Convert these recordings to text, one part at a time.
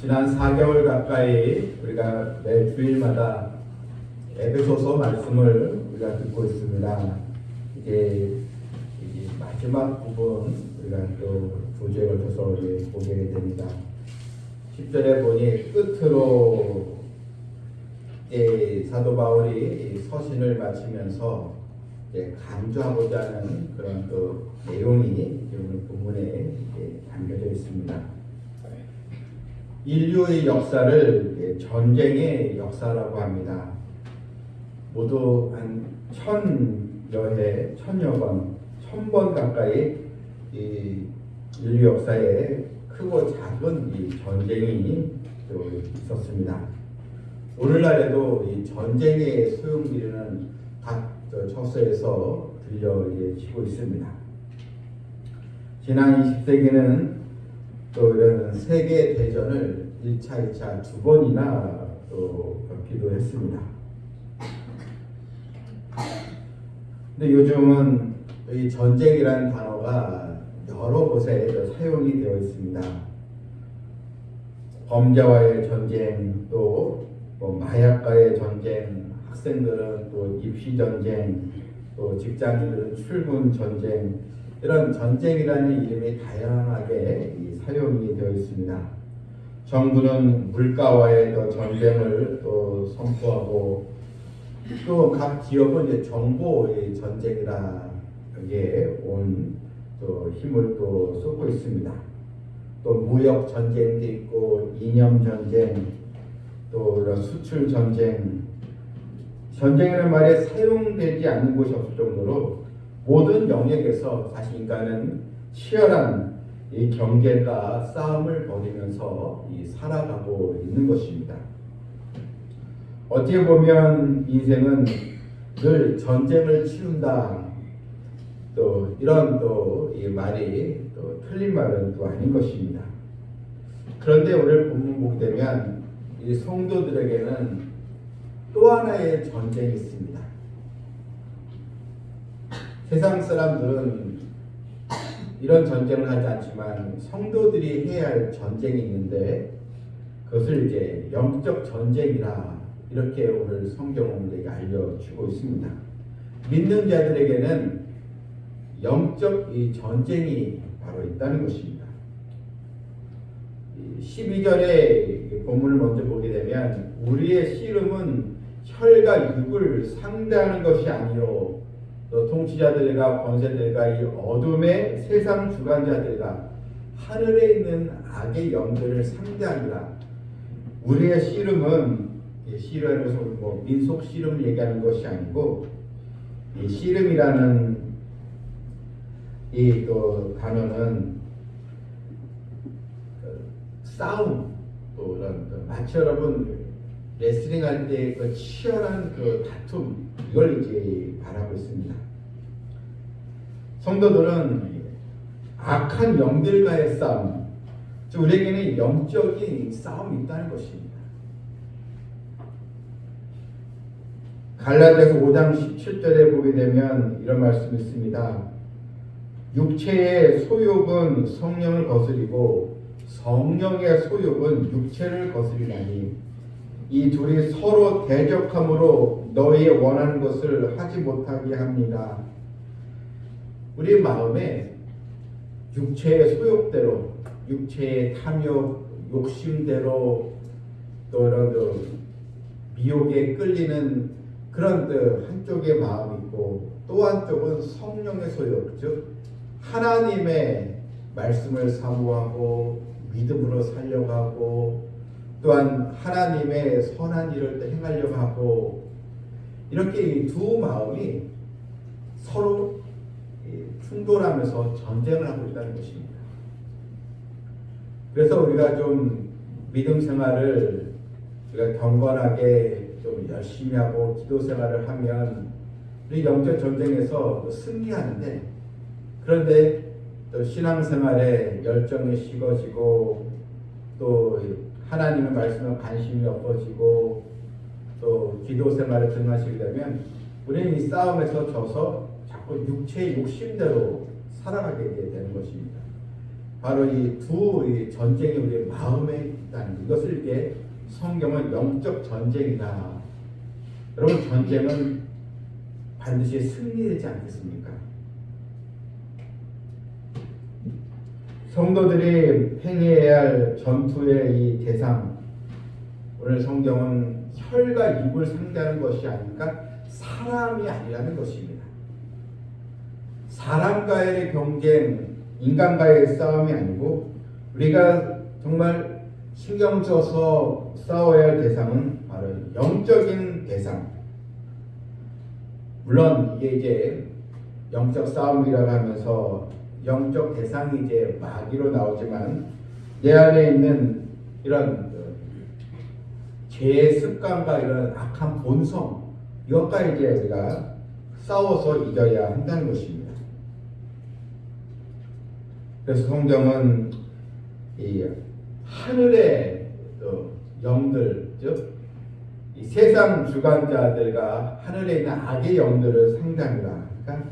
지난 4개월 가까이 우리가 매 주일마다 에베소서 말씀을 우리가 듣고 있습니다. 이제 이제 마지막 부분 우리가 또두 주에 걸쳐서 보게 됩니다. 10절에 보니 끝으로 이 사도 바울이 이 서신을 마치면서 이제 강조하고자 하는 그런 또 내용이 오늘 본문에 담겨져 있습니다. 인류의 역사를 전쟁의 역사라고 합니다. 모두 한 천여 해, 천여 번, 천 번 가까이 이 인류 역사에 크고 작은 이 전쟁이 또 있었습니다. 오늘날에도 이 전쟁의 소용돌이는 각 처소에서 들려 치고 있습니다. 지난 20세기는 또 이런 세계 대전을 1차, 2차 두 번이나 또 겪기도 했습니다. 근데 요즘은 이 전쟁이라는 단어가 여러 곳에 사용이 되어 있습니다. 범죄와의 전쟁, 또 뭐 마약과의 전쟁, 학생들은 또 입시 전쟁, 또 직장인들은 출근 전쟁, 이런 전쟁이라는 이름이 다양하게 사용이 되어 있습니다. 정부는 물가와의 또 전쟁을 또 선포하고 또각 지역은 이제 정보의 전쟁이라 여기에 온또 힘을 또 쏟고 있습니다. 또 무역 전쟁도 있고 이념 전쟁, 또 이런 수출 전쟁, 전쟁이라는 말에 사용되지 않는 곳이 없을 정도로 모든 영역에서 사실 인간은 치열한 이 경계가 싸움을 벌이면서 이 살아가고 있는 것입니다. 어떻게 보면 인생은 늘 전쟁을 치른다. 또 이런 또 이 말이 또 틀린 말은 또 아닌 것입니다. 그런데 오늘 본문 보게 되면 이 성도들에게는 또 하나의 전쟁이 있습니다. 세상 사람들은 이런 전쟁을 하지 않지만 성도들이 해야 할 전쟁이 있는데 그것을 이제 영적 전쟁이라 이렇게 오늘 성경은 우리에게 알려주고 있습니다. 믿는 자들에게는 영적 이 전쟁이 바로 있다는 것입니다. 12절의 본문을 먼저 보게 되면 우리의 씨름은 혈과 육을 상대하는 것이 아니요 또 통치자들과 권세들과 이 어둠의 세상 주관자들과 하늘에 있는 악의 영들을 상대하니라. 우리의 씨름은 씨름에서 뭐 민속 씨름 얘기하는 것이 아니고 이 씨름이라는 이 또 단어는 그 싸움 또 이런 그 마치 여러분 레슬링 할 때 그 치열한 그 다툼 이걸 이제 바라고 있습니다. 성도들은 악한 영들과의 싸움, 즉 우리에게는 영적인 싸움이 있다는 것입니다. 갈라디아서 5장 17절에 보게 되면 이런 말씀이 있습니다. 육체의 소욕은 성령을 거스리고 성령의 소욕은 육체를 거스리나니 이 둘이 서로 대적함으로 너희의 원하는 것을 하지 못하게 합니다. 우리 마음에 육체의 소욕대로, 육체의 탐욕, 욕심대로 또 이런 그 미혹에 끌리는 그런 그 한쪽의 마음이 있고 또 한쪽은 성령의 소욕, 즉 하나님의 말씀을 사모하고 믿음으로 살려고 하고 또한 하나님의 선한 일을 행하려고 하고 이렇게 두 마음이 서로 충돌하면서 전쟁을 하고 있다는 것입니다. 그래서 우리가 좀 믿음 생활을 우리가 경건하게 좀 열심히 하고 기도 생활을 하면 우리 영적 전쟁에서 승리하는데 그런데 또 신앙 생활에 열정이 식어지고 또 하나님의 말씀에 관심이 없어지고 또 기도 생활을 등하시게 되면 우리는 이 싸움에서 져서 자꾸 육체의 욕심대로 살아가게 되는 것입니다. 바로 이 두 전쟁이 우리 마음에 있다는 이것을 이렇게 성경은 영적 전쟁이다. 여러분 전쟁은 반드시 승리되지 않겠습니까? 성도들이 행해야 할 전투의 이 대상 오늘 성경은 혈과 입을 상대하는 것이 아니까 사람이 아니라는 것입니다. 사람과의 경쟁, 인간과의 싸움이 아니고 우리가 정말 신경 써서 싸워야 할 대상은 바로 영적인 대상. 물론 이게 이제 영적 싸움이라고 하면서 영적 대상이 이제 마귀로 나오지만 내 안에 있는 이런 그 죄의 습관과 이런 악한 본성 이것과 이제 우리가 싸워서 이겨야 한다는 것입니다. 그래서 성경은 이 하늘의 어, 영들 즉이 세상 주관자들과 하늘에 있는 악의 영들을 상당이라. 그러니까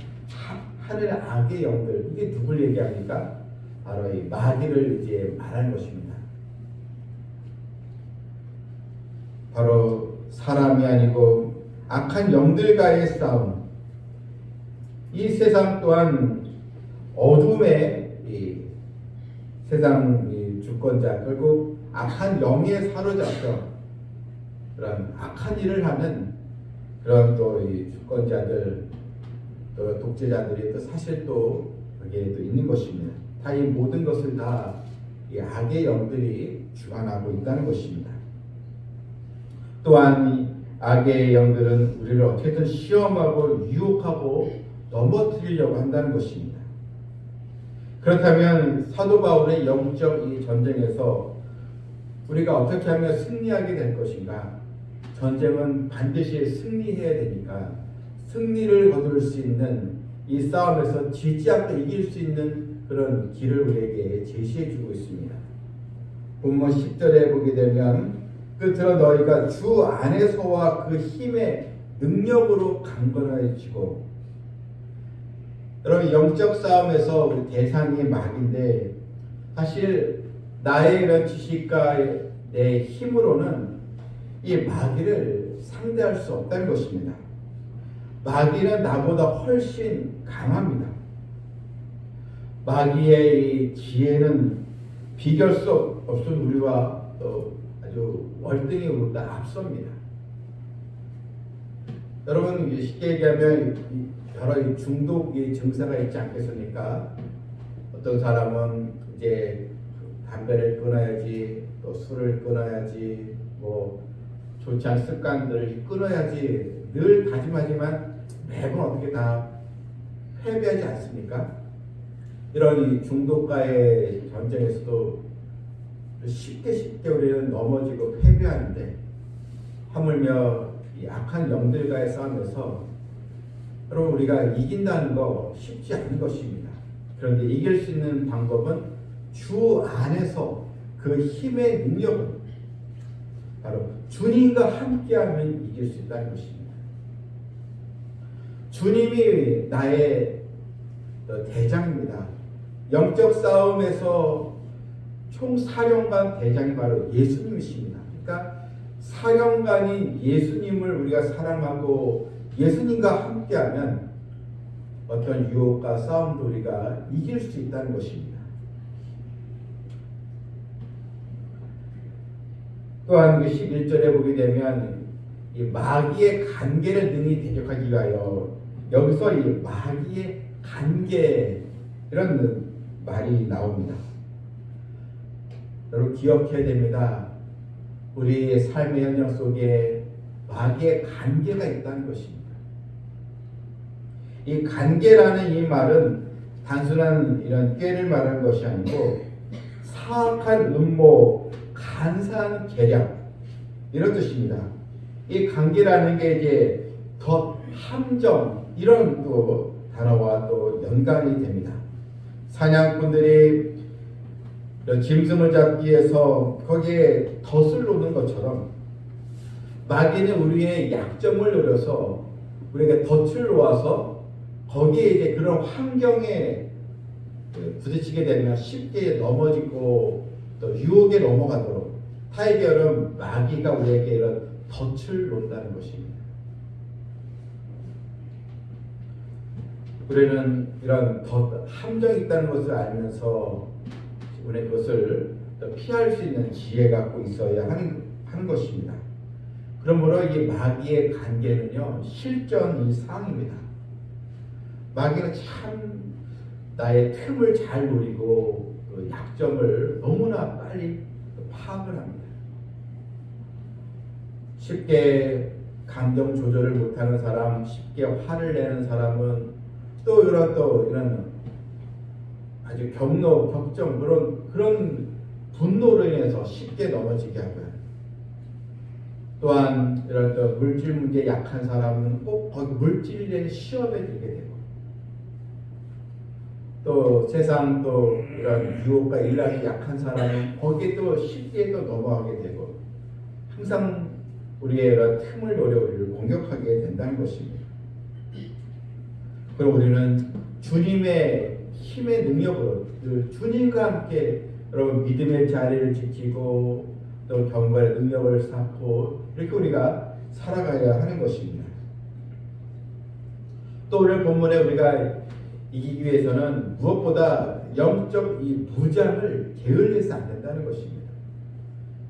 하, 하늘의 악의 영들 이게 누굴 얘기합니까? 바로 이 마귀를 이제 말하는 것입니다. 바로 사람이 아니고 악한 영들과의 싸움. 이 세상 또한 어둠의 이 세상 이 주권자 결국 악한 영에 사로잡혀 그런 악한 일을 하는 그런 또 이 주권자들 또 독재자들이 또 사실 또 거기에 또 있는 것입니다. 다 이 모든 것을 다 이 악의 영들이 주관하고 있다는 것입니다. 또한 이 악의 영들은 우리를 어떻게든 시험하고 유혹하고 넘어뜨리려고 한다는 것입니다. 그렇다면 사도 바울의 영적 이 전쟁에서 우리가 어떻게 하면 승리하게 될 것인가? 전쟁은 반드시 승리해야 되니까 승리를 거둘 수 있는 이 싸움에서 지지 않고 이길 수 있는 그런 길을 우리에게 제시해 주고 있습니다. 본문 10절에 보게 되면 끝으로 너희가 주 안에서와 그 힘의 능력으로 강건해지고 여러분 영적 싸움에서 우리 대상이 마귀인데 사실 나의 이런 지식과 내 힘으로는 이 마귀를 상대할 수 없다는 것입니다. 마귀는 나보다 훨씬 강합니다. 마귀의 이 지혜는 비교할 수 없은 우리와 또 아주 월등히 우리보다 앞섭니다. 여러분 쉽게 얘기하면 여러 중독의 증상가 있지 않겠습니까? 어떤 사람은 이제 담배를 끊어야지, 또 술을 끊어야지, 뭐 좋지 않은 습관들을 끊어야지 늘 다짐하지만 매번 어떻게 다 패배하지 않습니까? 이런 이 중독과의 전쟁에서도 쉽게 쉽게 우리는 넘어지고 패배하는데 하물며 이 악한 영들과의 싸움에서 여러분 우리가 이긴다는 거 쉽지 않은 것입니다. 그런데 이길 수 있는 방법은 주 안에서 그 힘의 능력은 바로 주님과 함께하면 이길 수 있다는 것입니다. 주님이 나의 대장입니다. 영적 싸움에서 총사령관 대장이 바로 예수님이십니다. 그러니까 사령관인 예수님을 우리가 사랑하고 예수님과 함께하면 어떤 유혹과 싸움도 우리가 이길 수 있다는 것입니다. 또한 그 11절에 보게 되면 이 마귀의 간계를 능히 대적하기 위하여 여기서 이 마귀의 간계 이런 말이 나옵니다. 여러분 기억해야 됩니다. 우리의 삶의 현장 속에 마귀의 간계가 있다는 것입니다. 이 간계라는 이 말은 단순한 이런 꾀를 말하는 것이 아니고 사악한 음모, 간사한 계략 이런 뜻입니다. 이 관계라는 게 이제 더 함정 이런 또 단어와 또 연관이 됩니다. 사냥꾼들이 짐승을 잡기 위해서 거기에 덫을 놓는 것처럼 마귀는 우리의 약점을 노려서 우리에게 덫을 놓아서 거기에 이제 그런 환경에 그 부딪히게 되면 쉽게 넘어지고 또 유혹에 넘어가도록 타이ger은 마귀가 우리에게 이런 덫을 놓는다는 것입니다. 우리는 이런 덫, 함정이 있다는 것을 알면서 우리는 그것을 또 피할 수 있는 지혜 갖고 있어야 하는, 하는 것입니다. 그러므로 이 마귀의 관계는요 실전 이상입니다. 마귀는 참 나의 틈을 잘 노리고 그 약점을 너무나 빨리 파악을 합니다. 쉽게 감정 조절을 못하는 사람, 쉽게 화를 내는 사람은 또 이런 또 이런 아주 경로, 격정 그런 그런 분노로 인해서 쉽게 넘어지게 하고요. 또한 이런 또 물질 문제 약한 사람은 꼭 거기 물질에 대한 시험에 들게 되고 또 세상 또 이런 유혹과 일락이 약한 사람은 거기에 또 쉽게 또 넘어가게 되고 항상 우리의 이런 틈을 노려 우리를 공격하게 된다는 것입니다. 그럼 우리는 주님의 힘의 그 주님과 함께 여러분 믿음의 자리를 지키고 또 경건의 능력을 쌓고 이렇게 우리가 살아가야 하는 것입니다. 또 오늘 본문에 우리가 이기기 위해서는 무엇보다 영적 이 부장을 게을리해서 안 된다는 것입니다.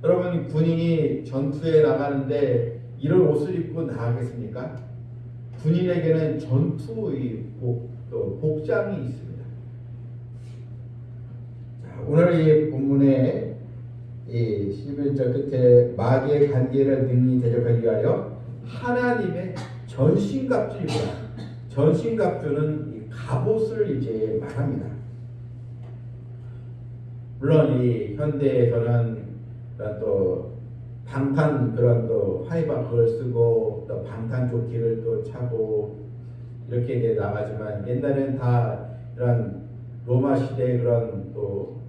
여러분 군인이 전투에 나가는데 이런 옷을 입고 나가겠습니까? 군인에게는 전투의 복, 또 복장이 있습니다. 자, 오늘 이 본문에 이 11절 끝에 마귀의 관계를 능히 대적하기 위하여 하나님의 전신갑주입니다. 전신갑주는 이 갑옷을 이제 말합니다. 물론 이 현대에서는 또 방탄 그런 또 화이바 그걸 쓰고 또 방탄 조끼를 또 차고 이렇게 이제 나가지만 옛날엔 다 이런 로마 시대 그런 또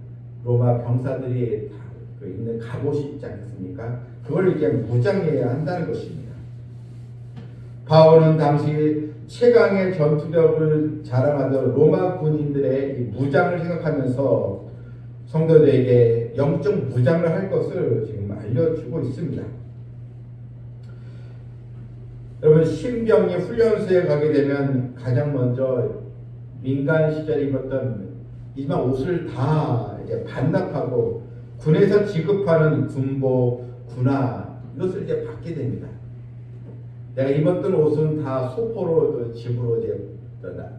로마 병사들이 다 그 있는 갑옷이 있지 않겠습니까? 그걸 이제 무장해야 한다는 것입니다. 바울은 당시 최강의 전투력을 자랑하던 로마 군인들의 이 무장을 생각하면서 성도들에게 영적 무장을 할 것을 지금 알려주고 있습니다. 여러분 신병이 훈련소에 가게 되면 가장 먼저 민간 시절에 입었던 이만 옷을 다 이제 반납하고 군에서 지급하는 군복, 군화 이것을 이제 받게 됩니다. 내가 입었던 옷은 다 소포로 또 집으로 이제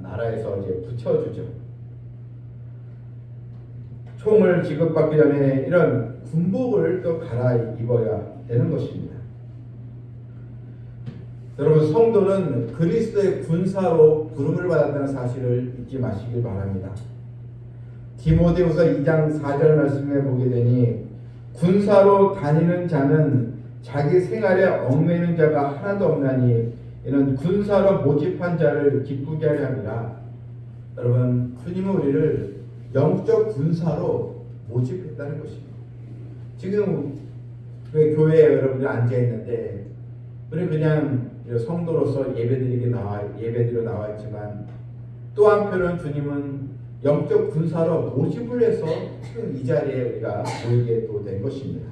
나라에서 이제 붙여주죠. 총을 지급받기 전에 이런 군복을 또 갈아입어야 되는 것입니다. 여러분 성도는 그리스도의 군사로 부름을 받았다는 사실을 잊지 마시길 바랍니다. 디모데후서 2장 4절 말씀에 보게 되니 군사로 다니는 자는 자기 생활에 얽매이는 자가 하나도 없나니 이는 군사로 모집한 자를 기쁘게 하려 합니다. 여러분 주님은 우리를 영적 군사로 모집했다는 것입니다. 지금 왜 교회에 여러분들이 앉아 있는데 우리 그냥 성도로서 예배드리기 나와 예배드려 나와 있지만 또 한편은 주님은 영적 군사로 모집을 해서 이 자리에 우리가 모이게 또 된 것입니다.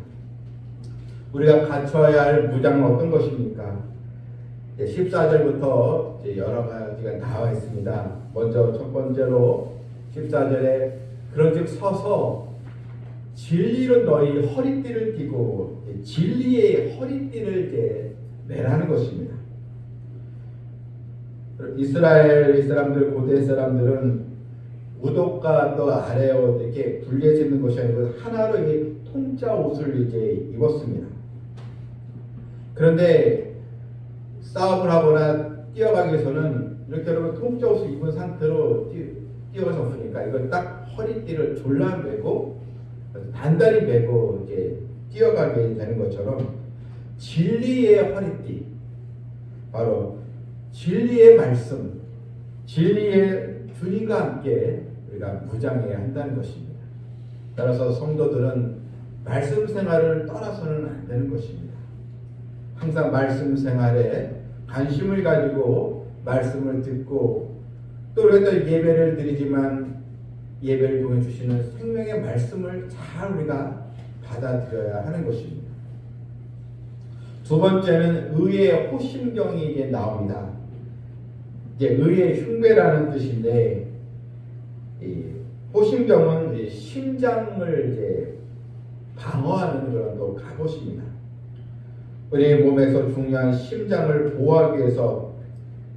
우리가 갖춰야 할 무장은 어떤 것입니까? 14절부터 여러 가지가 나와 있습니다. 먼저 첫 번째로 14절에 그런즉 서서 진리로 너희 허리띠를 띠고 진리의 허리띠를 이제 매라는 것입니다. 이스라엘 사람들 고대 사람들은 우독과 또 아래옷 이렇게 분리해져 있는 것이 아니고 하나로 이 통짜 옷을 이제 입었습니다. 그런데 싸움을 하거나 뛰어가기 위해서는 이렇게 여러분 통짜 옷을 입은 상태로 뛰 어서 없으니까 이걸 딱 허리띠를 졸라 매고 단단히 매고 이제 뛰어가게 되는 것처럼 진리의 허리띠 바로 진리의 말씀 진리의 주님과 함께 우리가 무장해야 한다는 것입니다. 따라서 성도들은 말씀 생활을 떠나서는 안 되는 것입니다. 항상 말씀 생활에 관심을 가지고 말씀을 듣고 또 우리가 예배를 드리지만 예배를 통해 주시는 생명의 말씀을 잘 우리가 받아들여야 하는 것입니다. 두 번째는 의의 호심경이 이제 나옵니다. 이제 의의 흉배라는 뜻인데 이 호심경은 이제 심장을 이제 방어하는 그런 또 갑옷입니다. 우리 몸에서 중요한 심장을 보호하기 위해서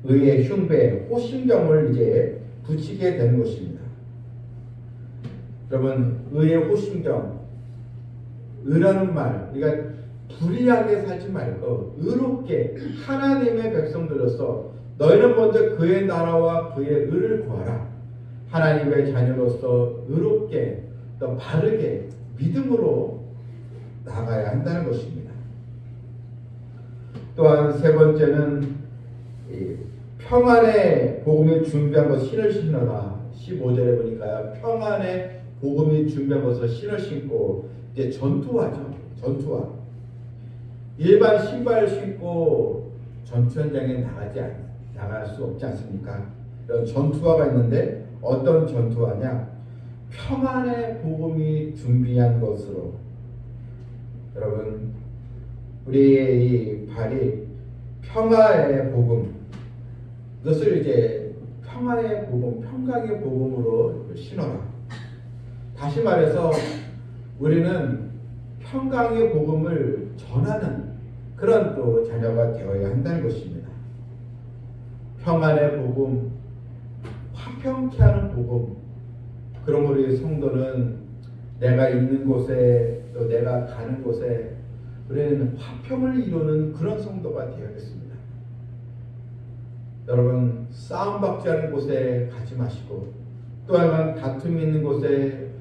의의 흉배, 호심경을 이제 붙이게 되는 것입니다. 여러분, 의의 호심경, 의라는 말, 우리가 불의하게 살지 말고 의롭게 하나님의 백성들로서 너희는 먼저 그의 나라와 그의 의를 구하라. 하나님의 자녀로서 의롭게 또 바르게 믿음으로 나가야 한다는 것입니다. 또한 세 번째는 이 평안의 복음이 준비한 것 신을 신어라. 15절에 보니까요. 평안의 복음이 준비한 것을 신을 신고 이제 전투화죠. 전투화. 일반 신발 신고 전투 현장에 나가지 않, 나갈 수 없지 않습니까? 이런 전투화가 있는데 어떤 전투화냐? 평안의 복음이 준비한 것으로 여러분 우리의 이 발이 평화의 복음 이것을 이제 평화의 복음, 평강의 복음으로 신어라. 다시 말해서 우리는 평강의 복음을 전하는 그런 또 자녀가 되어야 한다는 것입니다. 평안의 복음, 화평케 하는 복음. 우리 성도는 내가 있는 곳에 또 내가 가는 곳에 우리는 화평을 이루는 그런 성도가 되어야겠습니다. 여러분 싸움받지 않은 곳에 가지 마시고 또한 다툼이 있는 곳에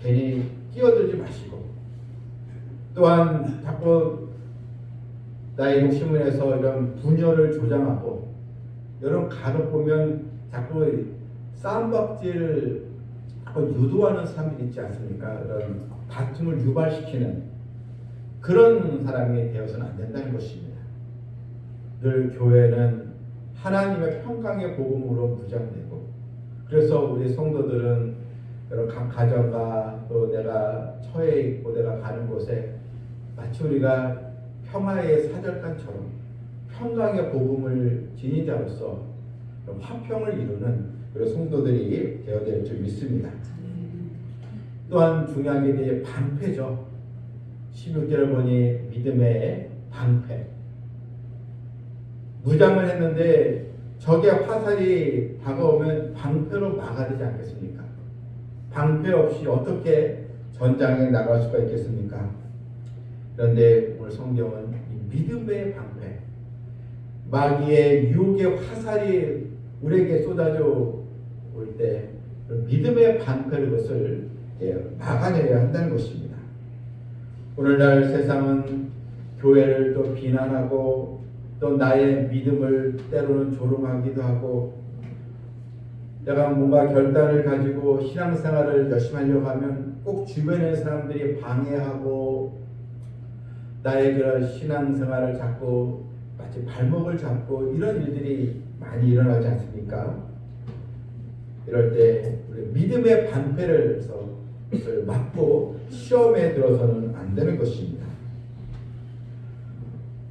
괜히 끼어들지 마시고 또한 자꾸 나의 욕심을 해서 이런 분열을 조장하고 여러분 간혹 보면 자꾸 싸움박질 유도하는 사람들이 있지 않습니까? 이런 다툼을 유발시키는 그런 사람이 되어서는 안 된다는 것입니다. 늘 교회는 하나님의 평강의 복음으로 무장되고 그래서 우리 성도들은 여러 각 가정과 또 내가 처해 있고 내가 가는 곳에 마치 우리가 평화의 사절단처럼 평강의 복음을 지닌 자로서 화평을 이루는 그런 성도들이 되어야 될줄 믿습니다. 또한 중요한 게 이제 방패죠. 16절을 보니 믿음의 방패. 무장을 했는데 적의 화살이 다가오면 방패로 막아야 되지 않겠습니까? 방패 없이 어떻게 전장에 나갈 수가 있겠습니까? 그런데 오늘 성경은 믿음의 방패, 마귀의 유혹의 화살이 우리에게 쏟아져 올 때 믿음의 방패를 것을 막아내야 한다는 것입니다. 오늘날 세상은 교회를 또 비난하고 또 나의 믿음을 때로는 조롱하기도 하고 내가 뭔가 결단을 가지고 신앙생활을 열심히 하려고 하면 꼭 주변의 사람들이 방해하고 나의 그런 신앙생활을 자꾸 마치 발목을 잡고 이런 일들이 많이 일어나지 않습니까? 이럴 때 우리 믿음의 방패를 맞고 시험에 들어서는 안 되는 것입니다.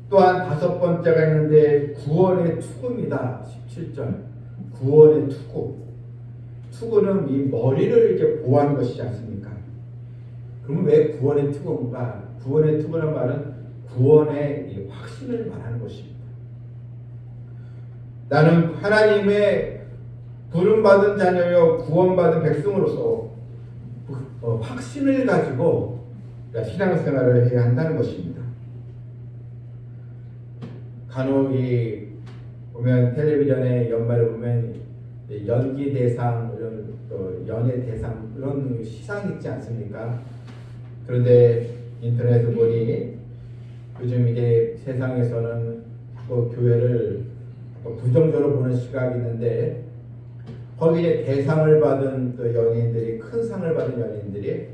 또한 다섯 번째가 있는데 구원의 투구입니다. 17절. 구원의 투구. 투구는 이 머리를 이제 보호하는 것이지 않습니까? 그러면 왜 구원의 투구인가? 구원의 투구란 말은 구원의 확신을 말하는 것입니다. 나는 하나님의 부름받은 자녀여 구원받은 백성으로서 어, 확신을 가지고 신앙생활을 해야 한다는 것입니다. 간혹 이 보면 텔레비전에 연말에 보면 연기 대상 이런 또 연예 대상 이런 시상 있지 않습니까? 그런데 인터넷에 보니 요즘 이제 세상에서는 자꾸 교회를 부정적으로 보는 시각이 있는데 거기에 대상을 받은 또 연예인들이 큰 상을 받은 연예인들이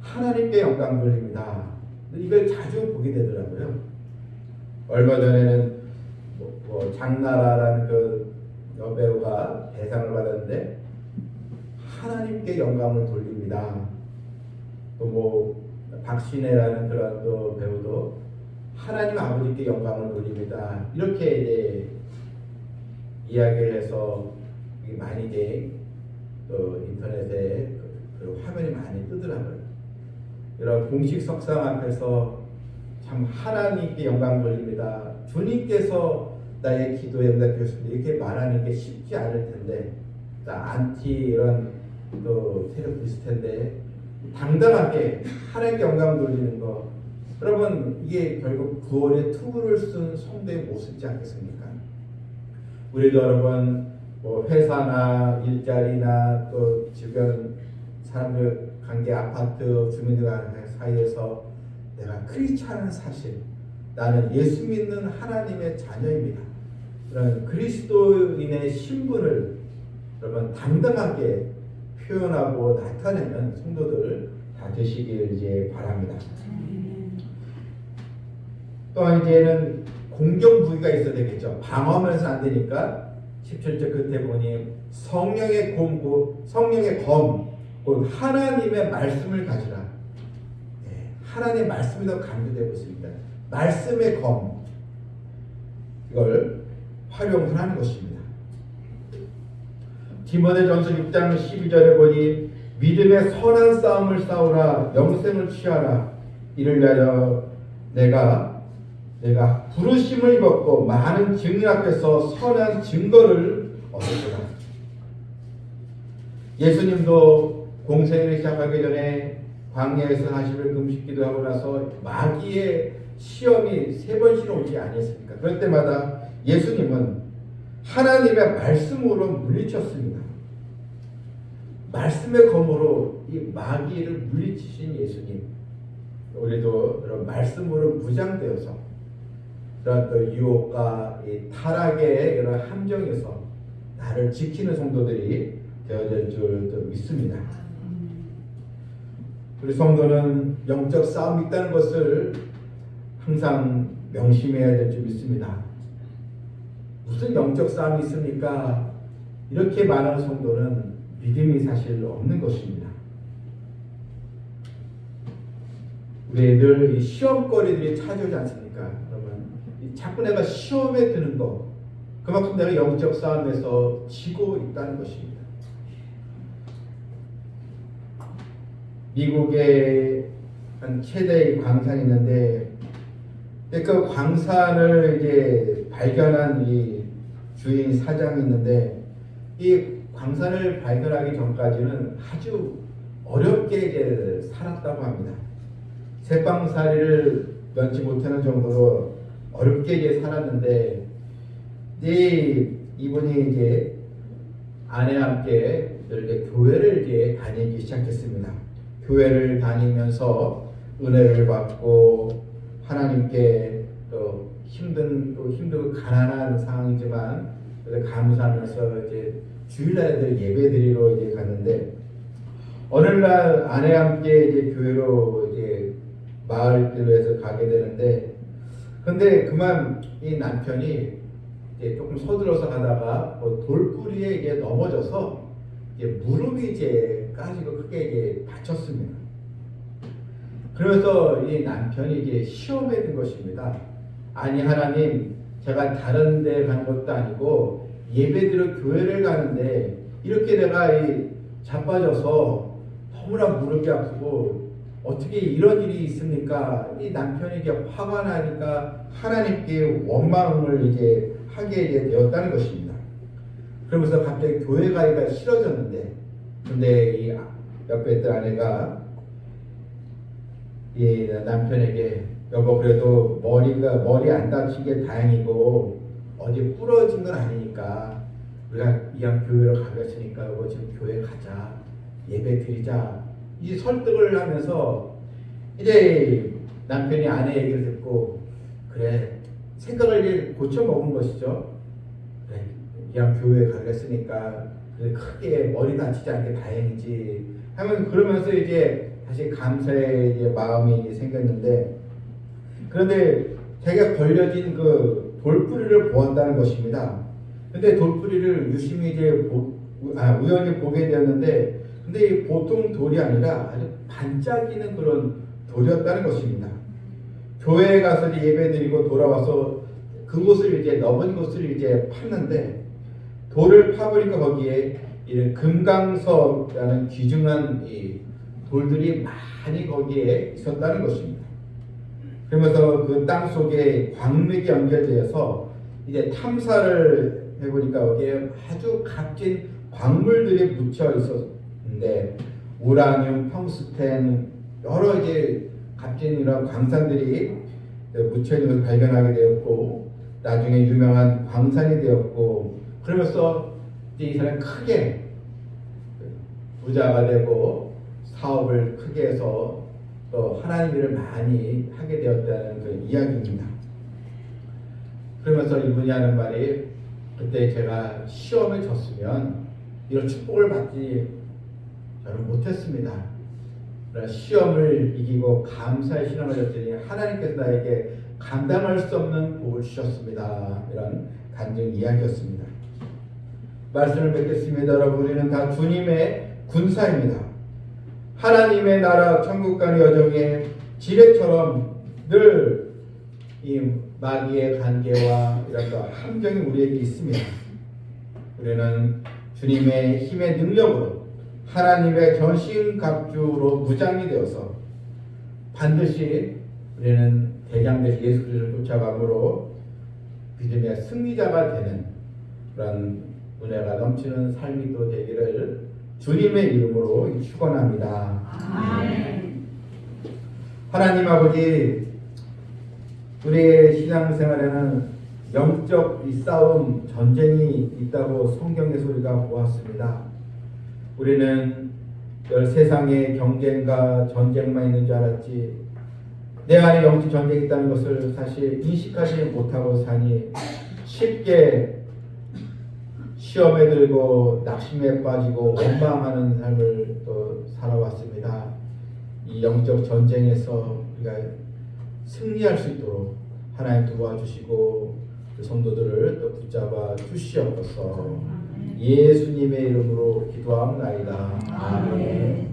하나님께 영광 돌립니다. 이걸 자주 보게 되더라고요. 얼마 전에는 뭐, 뭐 장나라라는 그 여배우가 대상을 받았는데 하나님께 영광을 돌립니다. 또뭐 박신혜라는 그런 또 배우도 하나님 아버지께 영광을 돌립니다. 이렇게 이제 이야기를 해서 많이 이제 또 인터넷에 그, 그 화면이 많이 뜨더라고요. 이런 공식 석상 앞에서 참 하나님께 영광 돌립니다. 주님께서 나의 기도에 응답했습니다. 이렇게 말하는 게 쉽지 않을 텐데, 다 안티 이런 또 세력 비슷 텐데, 당당하게 하나님께 영광 돌리는 거. 여러분, 이게 결국 구원의 투구를 쓴 성도의 모습이지 않겠습니까? 우리도 여러분, 뭐 회사나 일자리나 또 주변 사람들 관계 아파트 주민들 사이에서 내가 크리스찬은 사실 나는 예수 믿는 하나님의 자녀입니다. 그런 그리스도인의 신분을 여러분 당당하게 표현하고 나타내는 성도들 다 되시길 이제 바랍니다. 또한 이제는 공경 부위가 있어야 되겠죠. 방어하면서 안 되니까 17절 끝에 보니 성령의 검, 곧 성령의 검, 곧 하나님의 말씀을 가지라. 네, 하나님의 말씀이 더 강조되고 있습니다. 말씀의 검, 이걸 활용하는 것입니다. 디모데전서 6장 12절에 보니 믿음의 선한 싸움을 싸우라 영생을 취하라 이를 위하여 내가 내가 부르심을 입었고 많은 증인 앞에서 선한 증거를 얻었구나. 예수님도 공생을 시작하기 전에 광야에서 40일 금식 기도하고 나서 마귀의 시험이 세 번씩 오지 아니었습니까? 그럴 때마다 예수님은 하나님의 말씀으로 물리쳤습니다. 말씀의 검으로 이 마귀를 물리치신 예수님. 우리도 그런 말씀으로 무장되어서 그런 또 유혹과 이 타락의 이런 함정에서 나를 지키는 성도들이 되어질 줄 믿습니다. 우리 성도는 영적 싸움이 있다는 것을 항상 명심해야 될 줄 믿습니다. 무슨 영적 싸움이 있습니까? 이렇게 말하는 성도는 믿음이 사실 없는 것입니다. 우리 늘 시험거리들이 찾아오지 않습니까? 여러분, 자꾸 내가 시험에 드는 거, 그만큼 내가 영적 싸움에서 지고 있다는 것입니다. 미국에 한 최대의 광산이 있는데 그 광산을 이제 발견한 이 주인 사장이 있는데 이 광산을 발견하기 전까지는 아주 어렵게 이제 살았다고 합니다. 새빵살이를 면치 못하는 정도로 어렵게 이제 살았는데 이제 이분이 이제 아내와 함께 이렇게 교회를 이제 다니기 시작했습니다. 교회를 다니면서 은혜를 받고 하나님께 또 힘든 또 힘들고 가난한 상황이지만 감사하면서 이제 주일날에 예배드리러 이제 갔는데 어느 날 아내와 함께 이제 교회로 이제 마을길에서 가게 되는데 근데 그만 이 남편이 이제 조금 서둘러서 가다가 뭐 돌뿌리에 이제 넘어져서 이제 무릎이 이제 까지고 크게 이제 다쳤습니다. 그래서 이 남편이 이제 시험에 든 것입니다. 아니 하나님 제가 다른 데간 것도 아니고 예배드려 교회를 가는데 이렇게 내가 이 자빠져서 너무나 무릎이 아프고 어떻게 이런 일이 있습니까? 이 남편이 이제 화가 나니까 하나님께 원망을 이제 하게 되었다는 것입니다. 그러면서 갑자기 교회 가기가 싫어졌는데, 근데 이 옆에 있던 아내가 이 남편에게 여보 그래도 머리가 머리 안 다친 게 다행이고 어디 부러진 건 아니니까 우리가 이왕 교회를 가겠으니까 여보 지금 교회 가자 예배 드리자 이 설득을 하면서 이제 남편이 아내 얘기를 듣고 그래 생각을 고쳐 먹은 것이죠. 그래 이왕 교회 가겠으니까 크게 머리 다치지 않게 다행이지 하면 그러면서 이제 다시 감사의 이제 마음이 생겼는데 그런데 자기가 걸려진 그 돌뿌리를 보았다는 것입니다. 근데 돌뿌리를 유심히 이제 보, 아, 우연히 보게 되었는데 근데 이 보통 돌이 아니라 아주 반짝이는 그런 돌이었다는 것입니다. 교회에 가서 예배드리고 돌아와서 그곳을 이제 넓은 곳을 이제 팠는데 돌을 파보니까 거기에 이런 금강석이라는 귀중한 이 돌들이 많이 거기에 있었다는 것입니다. 그러면서 그 땅 속에 광맥이 연결되어서 이제 탐사를 해보니까 거기에 아주 값진 광물들이 묻혀 있었는데 우라늄, 펑스텐 여러 이제 값진 이런 광산들이 묻혀 있는 것을 발견하게 되었고 나중에 유명한 광산이 되었고 그러면서 이 사람이 크게 부자가 되고 사업을 크게 해서 또 하나님 일을 많이 하게 되었다는 그 이야기입니다. 그러면서 이분이 하는 말이 그때 제가 시험에 졌으면 이런 축복을 받지 저는 못했습니다. 시험을 이기고 감사의 신앙을 졌더니 하나님께서 나에게 감당할 수 없는 복을 주셨습니다. 이런 간증 이야기였습니다. 말씀을 뵙겠습니다. 여러분 우리는 다 주님의 군사입니다. 하나님의 나라 천국 가는 여정에 지뢰처럼 늘 이 마귀의 관계와 이런 거 함정이 우리에게 있습니다. 우리는 주님의 힘의 능력으로 하나님의 전신갑주로 무장이 되어서 반드시 우리는 대장 되신 예수 그리스도를 쫓아감으로 믿음의 승리자가 되는 그런 은혜가 넘치는 삶이 또 되기를 주님의 이름으로 축원합니다. 하나님 아버지 우리의 신앙생활에는 영적 이 싸움 전쟁이 있다고 성경에서 우리가 보았습니다. 우리는 열 세상에 경쟁과 전쟁만 있는 줄 알았지 내 안에 영적 전쟁이 있다는 것을 사실 인식하지 못하고 사니 쉽게 시험에 들고 낙심에 빠지고 원망하는 삶을 또 살아왔습니다. 이 영적 전쟁에서 우리가 승리할 수 있도록 하나님 도와주시고 그 성도들을 또 붙잡아 주시옵소서. 예수님의 이름으로 기도하옵나이다. 아멘.